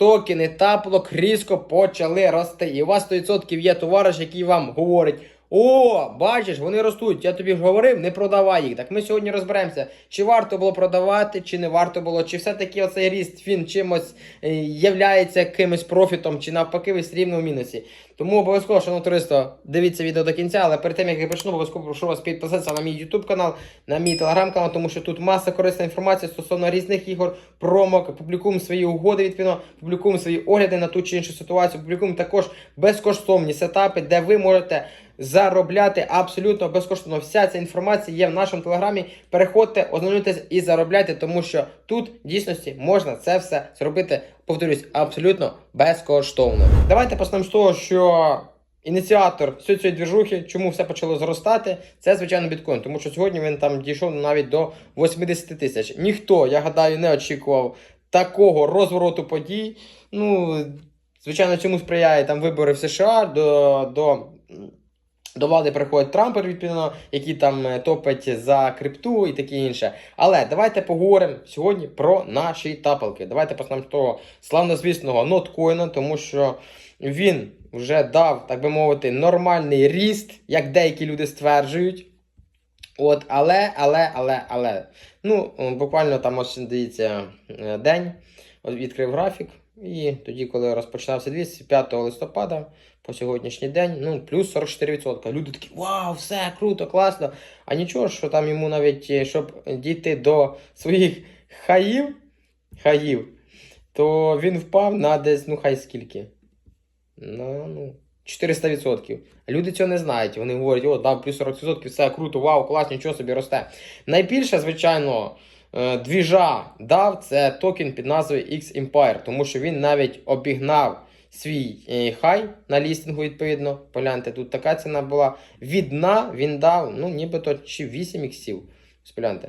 токени таплок різко почали рости. І у вас 100% є товариш, який вам говорить. О, бачиш, вони ростуть. Я тобі ж говорив, не продавай їх. Так ми сьогодні розберемося, чи варто було продавати, чи не варто було, чи все-таки оцей ріст він чимось е, являється якимось профітом, чи навпаки ви рівно в мінусі. Тому обов'язково, шановне товариство, дивіться відео до кінця, але перед тим як я почну, обов'язково прошу вас підписатися на мій YouTube канал, на мій телеграм-канал, тому що тут маса корисна інформація стосовно різних ігор, промок, публікуємо свої угоди відповідно, публікуємо свої огляди на ту чи іншу ситуацію, публікуємо також безкоштовні сетапи, де ви можете заробляти абсолютно безкоштовно. Вся ця інформація є в нашому телеграмі. Переходьте, ознайомлюйтесь і заробляйте, тому що тут в дійсності можна це все зробити, повторюсь, абсолютно безкоштовно. Давайте почнемо з того, що ініціатор всієї цієї двіжухи, чому все почало зростати, це звичайно біткоін, тому що сьогодні він там дійшов навіть до 80 тисяч. Ніхто, я гадаю, не очікував такого розвороту подій. Ну, звичайно, цьому сприяє там вибори в США до. до до влади приходить Трамп, відповідно, який там е, топить за крипту і таке інше. Але давайте поговоримо сьогодні про наші тапалки. Давайте почнемо з того славнозвісного ноткоїна, тому що він вже дав, так би мовити, нормальний ріст, як деякі люди стверджують. От, але, але, але, але. Ну, буквально там ось дивіться е, день, от відкрив графік. І тоді, коли розпочинався 205 листопада по сьогоднішній день, ну, плюс 44%. Люди такі, вау, все круто, класно. А нічого, що там йому навіть, е, щоб дійти до своїх хаїв, хаїв, то він впав на десь, ну хай скільки. Ну, ну, 400%. А люди цього не знають. Вони говорять, о, да, плюс 40%, все круто, вау, клас, нічого собі росте. Найбільше, звичайно, двіжа дав це токен під назвою X-Empire, тому що він навіть обігнав свій е, хай на лістингу, відповідно. Погляньте, тут така ціна була. Від дна він дав, ну, нібито чи 8 іксів. Погляньте.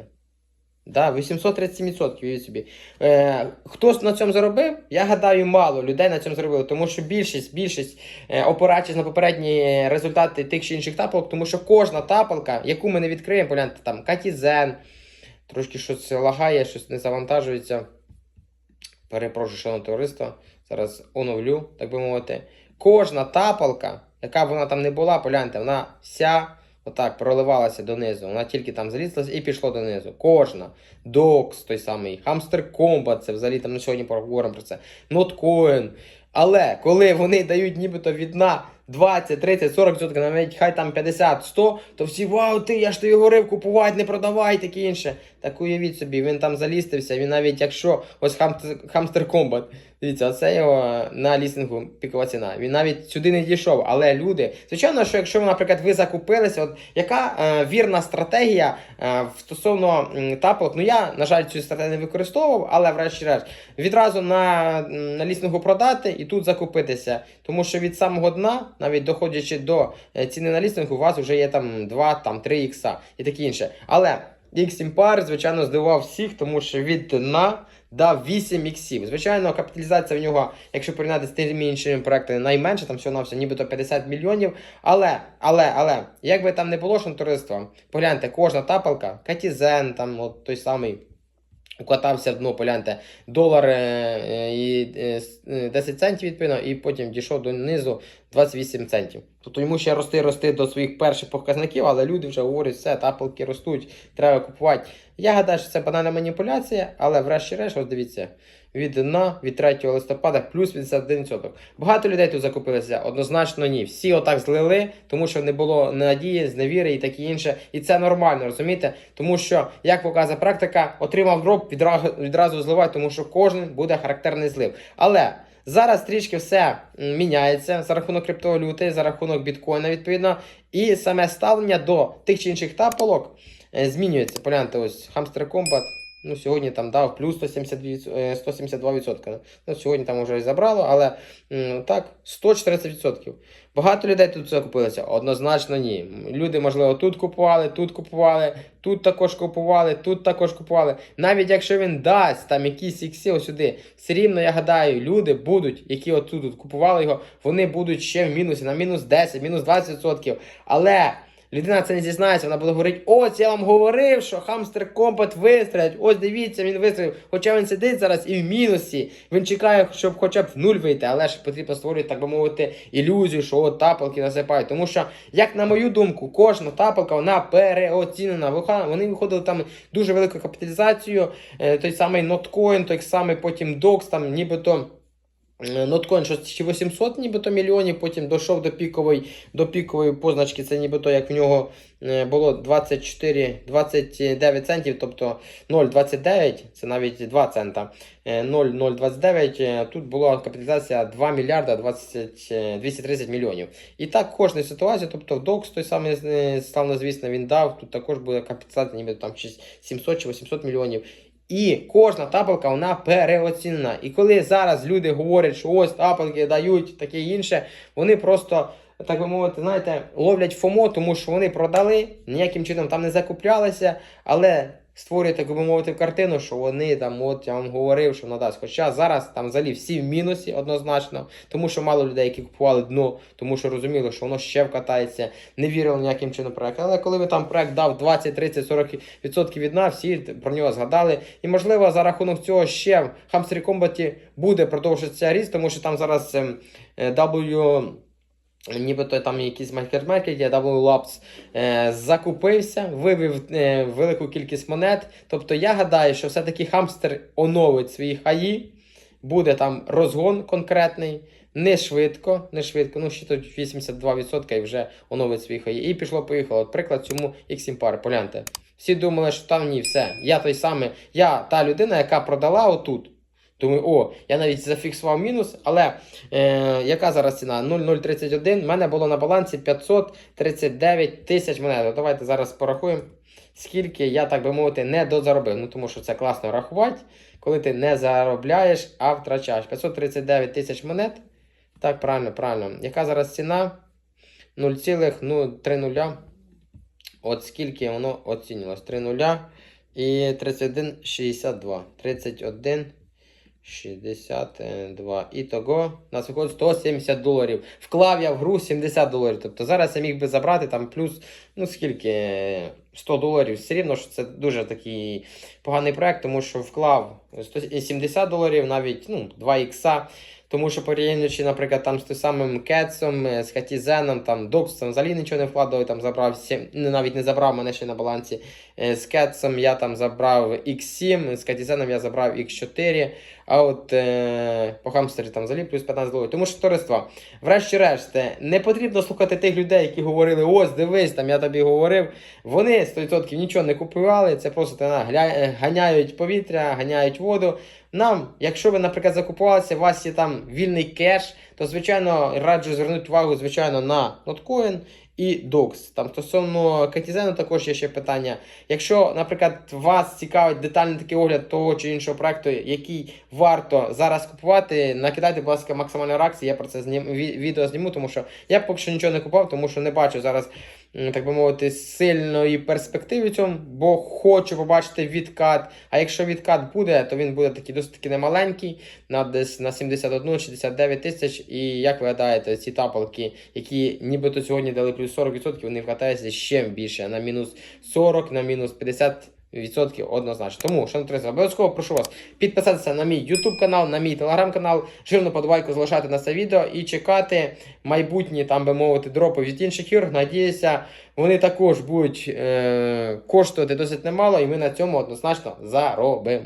Да, 837%, собі. Е, хто на цьому заробив? Я гадаю, мало людей на цьому заробили, тому що більшість, більшість е, опираючись на попередні результати тих чи інших тапалок, тому що кожна тапалка, яку ми не відкриємо, погляньте, там Катізен, трошки щось лагає, щось не завантажується. Перепрошую, шановне товариство. Зараз оновлю, так би мовити. Кожна тапалка, яка б вона там не була, погляньте, вона вся отак проливалася донизу. Вона тільки там залізла і пішло донизу. Кожна. Докс той самий, Hamster Combat, це взагалі там на сьогодні поговоримо про це. Notcoin. Але коли вони дають нібито від дна 20, 30, 40%, навіть хай там 50, 100, то всі вау, ти, я ж тобі говорив, купувати, не продавай, таке інше. Так уявіть собі, він там залістився, він навіть якщо ось Hamster Combat, дивіться, оце його на лістингу пікова ціна. Він навіть сюди не дійшов. Але люди, звичайно, що якщо, наприклад, ви закупилися, от яка е, вірна стратегія е, стосовно м, тапок, ну я, на жаль, цю стратегію не використовував, але врешті-решт, відразу на, на лістингу продати і тут закупитися. Тому що від самого дна, навіть доходячи до е, ціни на лістингу, у вас вже є там 2, там 3 ікса і таке інше. Але X-Empire, звичайно, здивував всіх, тому що від дна дав 8 іксів. Звичайно, капіталізація в нього, якщо порівняти з тими іншими проектами, найменше, там всього на все, нібито 50 мільйонів. Але, але, але, як би там не було, товариство, погляньте, кожна тапалка, Катізен, там от той самий. Укатався в дно, погляньте, долар е, е, і е, с- е, 10 центів відповідно, і потім дійшов донизу 28 центів. Тобто йому ще рости, рости до своїх перших показників, але люди вже говорять, все, тапалки ростуть, треба купувати. Я гадаю, що це банальна маніпуляція, але врешті-решт, ось дивіться, від дна, від 3 листопада плюс 51%. Багато людей тут закупилися, однозначно ні. Всі отак злили, тому що не було надії, зневіри і таке інше. І це нормально, розумієте? Тому що, як показує практика, отримав дроп, відразу, відразу зливати, тому що кожен буде характерний злив. Але зараз трішки все міняється за рахунок криптовалюти, за рахунок біткоїна, відповідно, і саме ставлення до тих чи інших тапалок е, змінюється. Погляньте, ось Hamster Combat. Ну, сьогодні там дав плюс 172%. е, 172%. Ну, сьогодні там вже забрало, але так, 140%. Багато людей тут закупилися? Однозначно ні. Люди, можливо, тут купували, тут купували, тут також купували, тут також купували. Навіть якщо він дасть там якісь ікси сюди, все рівно, я гадаю, люди будуть, які отут купували його, вони будуть ще в мінусі, на мінус 10, мінус 20%. Але людина це не зізнається, вона буде говорити: ось я вам говорив, що хамстер компот вистрілять, ось дивіться, він вистрілив. Хоча він сидить зараз і в мінусі. Він чекає, щоб хоча б в нуль вийти, але ж потрібно створювати, так би мовити, ілюзію, що от тапалки насипають. Тому що, як на мою думку, кожна тапалка вона переоцінена. Вони виходили там дуже велику капіталізацію. Е, Той самий Notcoin, той самий потім DOX, там нібито. Е, Ноткоін щось 800 нібито мільйонів, потім дійшов до пікової, до пікової позначки, це нібито як в нього е, було 24, 29 центів, тобто 0,29, це навіть 2 цента, е, 0,029, е, тут була капіталізація 2 мільярда 20, е, 230 мільйонів. І так кожна ситуація, тобто DOX той самий е, славнозвісно він дав, тут також буде капіталізація нібито там чи 700 чи 800 мільйонів. І кожна тапалка вона переоцінена. І коли зараз люди говорять, що ось тапалки дають таке інше, вони просто, так би мовити, знаєте, ловлять ФОМО, тому що вони продали, ніяким чином там не закуплялися, але створюють, так би мовити, картину, що вони там, от я вам говорив, що надасть. Хоча зараз там взагалі всі в мінусі однозначно, тому що мало людей, які купували дно, тому що розуміли, що воно ще вкатається, не вірили ніяким чином проект. Але коли ви там проект дав 20, 30, 40 відсотків від нас, всі про нього згадали. І можливо за рахунок цього ще в Hamster Combat буде продовжитися ріст, тому що там зараз ем, е, W. Нібито там якийсь маркет є W Labs е, закупився, вивів е, велику кількість монет. Тобто я гадаю, що все-таки хамстер оновить свої хаї, буде там розгон конкретний, не швидко, не швидко, ну ще тут 82% і вже оновить свої хаї. І пішло-поїхало. Приклад цьому X-Impar, погляньте. Всі думали, що там ні, все. Я той самий, я та людина, яка продала отут. Думаю, о, я навіть зафіксував мінус, але е, яка зараз ціна? 0,031. У мене було на балансі 539 тисяч монет. Давайте зараз порахуємо, скільки я, так би мовити, не дозаробив. Ну, тому що це класно рахувати, коли ти не заробляєш, а втрачаєш. 539 тисяч монет. Так, правильно, правильно. Яка зараз ціна? 0,30. От скільки воно оцінювалось? 3 нуля і 31,62. 31. 62. І того нас виходить 170 доларів. Вклав я в гру 70 доларів. Тобто зараз я міг би забрати там плюс, ну скільки, 100 доларів. Все рівно, що це дуже такий поганий проект, тому що вклав 170 доларів, навіть ну, 2 ікса. Тому що порівнюючи, наприклад, там з тим самим Кетсом, е, з Хатізеном, там Доксом взагалі нічого не вкладав, там забрав 7, ну, навіть не забрав мене ще на балансі. Е, З Кетсом я там забрав X7, з Хатізеном я забрав X4, а от е, по хамстері там взагалі плюс 15 доларів. Тому що товариство, врешті-решт, е, не потрібно слухати тих людей, які говорили, ось дивись, там я тобі говорив. Вони 100% нічого не купували, це просто ганяють повітря, ганяють воду. Нам, якщо ви, наприклад, закупувалися, у вас є там вільний кеш, то звичайно раджу звернути увагу, звичайно, на Notcoin і DOX. Там стосовно Катізену також є ще питання. Якщо, наприклад, вас цікавить детальний такий огляд того чи іншого проекту, який варто зараз купувати, накидайте, будь ласка, максимальну реакцію. Я про це знім, відео зніму, тому що я поки що нічого не купував, тому що не бачу зараз, так би мовити, сильної перспективи цьому, бо хочу побачити відкат. А якщо відкат буде, то він буде такий досить таки немаленький, на десь на 71-69 тисяч. І як ви гадаєте, ці тапалки, які нібито сьогодні дали плюс 40%, вони вкатаються ще більше на мінус 40, на мінус 50%. Відсотків однозначно. Тому, шановні друзі, обов'язково прошу вас підписатися на мій YouTube канал, на мій телеграм канал, жирну подобайку залишати на це відео і чекати майбутні, там би мовити, дропи від інших ігор. Надіюся, вони також будуть е- коштувати досить немало, і ми на цьому однозначно заробимо.